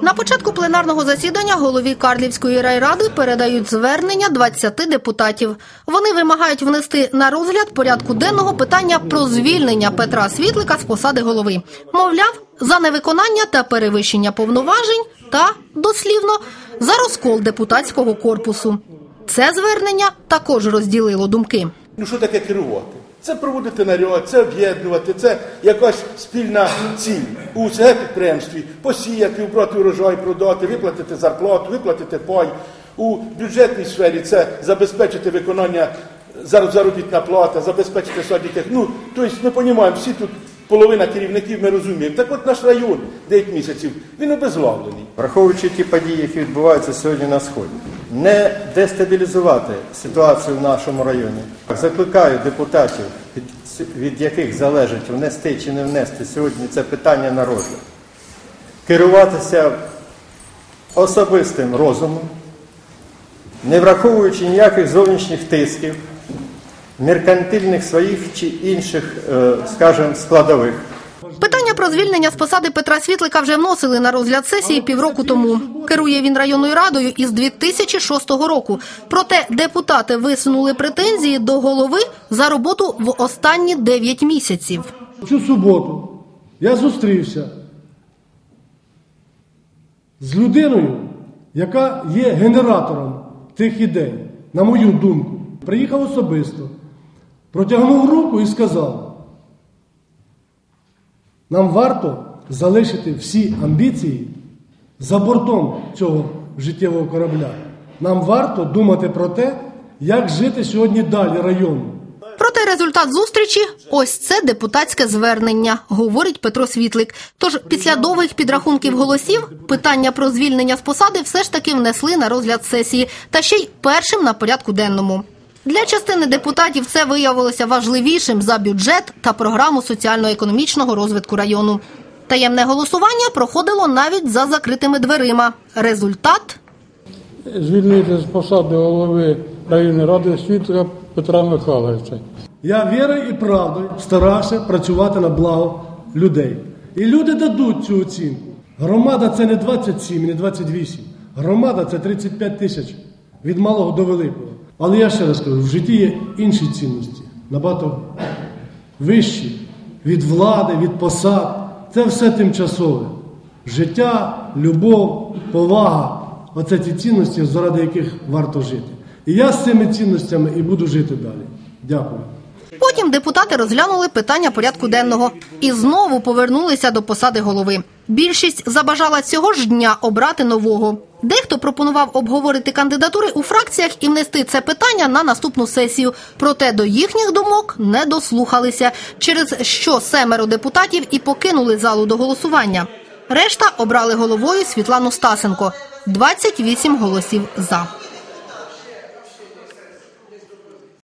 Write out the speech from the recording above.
На початку пленарного засідання голові Карлівської райради передають звернення 20 депутатів. Вони вимагають внести на розгляд порядку денного питання про звільнення Петра Світлика з посади голови. Мовляв, за невиконання та перевищення повноважень та, дослівно, за розкол депутатського корпусу. Це звернення також розділило думки. Ну що таке керувати? Це проводити наряд, це об'єднувати, це якась спільна ціль у СГ підприємстві посіяти, убрати урожай, продати, виплатити зарплату, виплатити пай. У бюджетній сфері це забезпечити виконання заробітна плата, забезпечити садітих. Ну, тобто ми розуміємо, всі тут половина керівників ми розуміємо. Так от наш район 9 місяців, він обезглавлений. Враховуючи ті події, які відбуваються сьогодні на сході, не дестабілізувати ситуацію в нашому районі. Закликаю депутатів, від, яких залежить внести чи не внести сьогодні це питання на розгляд, керуватися особистим розумом, не враховуючи ніяких зовнішніх тисків, меркантильних своїх чи інших, е, скажімо, складових. Про звільнення з посади Петра Світлика вже вносили на розгляд сесії півроку тому. Керує він районною радою із 2006 року. Проте депутати висунули претензії до голови за роботу в останні 9 місяців. Цю суботу я зустрівся з людиною, яка є генератором тих ідей, на мою думку. Приїхав особисто, протягнув руку і сказав: нам варто залишити всі амбіції за бортом цього життєвого корабля. Нам варто думати про те, як жити сьогодні далі району. Проте результат зустрічі ось це депутатське звернення, говорить Петро Світлик. Тож після довгих підрахунків голосів питання про звільнення з посади все ж таки внесли на розгляд сесії, та ще й першим на порядку денному. Для частини депутатів це виявилося важливішим за бюджет та програму соціально-економічного розвитку району. Таємне голосування проходило навіть за закритими дверима. Результат звільнити з посади голови районної ради світла Петра Михайловича. Я вірою і правдою старався працювати на благо людей. І люди дадуть цю оцінку. Громада це не 27, не 28. Громада це 35 тисяч від малого до великого. Але я ще раз кажу, в житті є інші цінності, набагато вищі від влади, від посад. Це все тимчасове. Життя, любов, повага оце ті цінності, заради яких варто жити. І я з цими цінностями і буду жити далі. Дякую. Потім депутати розглянули питання порядку денного і знову повернулися до посади голови. Більшість забажала цього ж дня обрати нового. Дехто пропонував обговорити кандидатури у фракціях і внести це питання на наступну сесію. Проте до їхніх думок не дослухалися, через що семеро депутатів і покинули залу до голосування. Решта обрали головою Світлану Стасенко. 28 голосів за.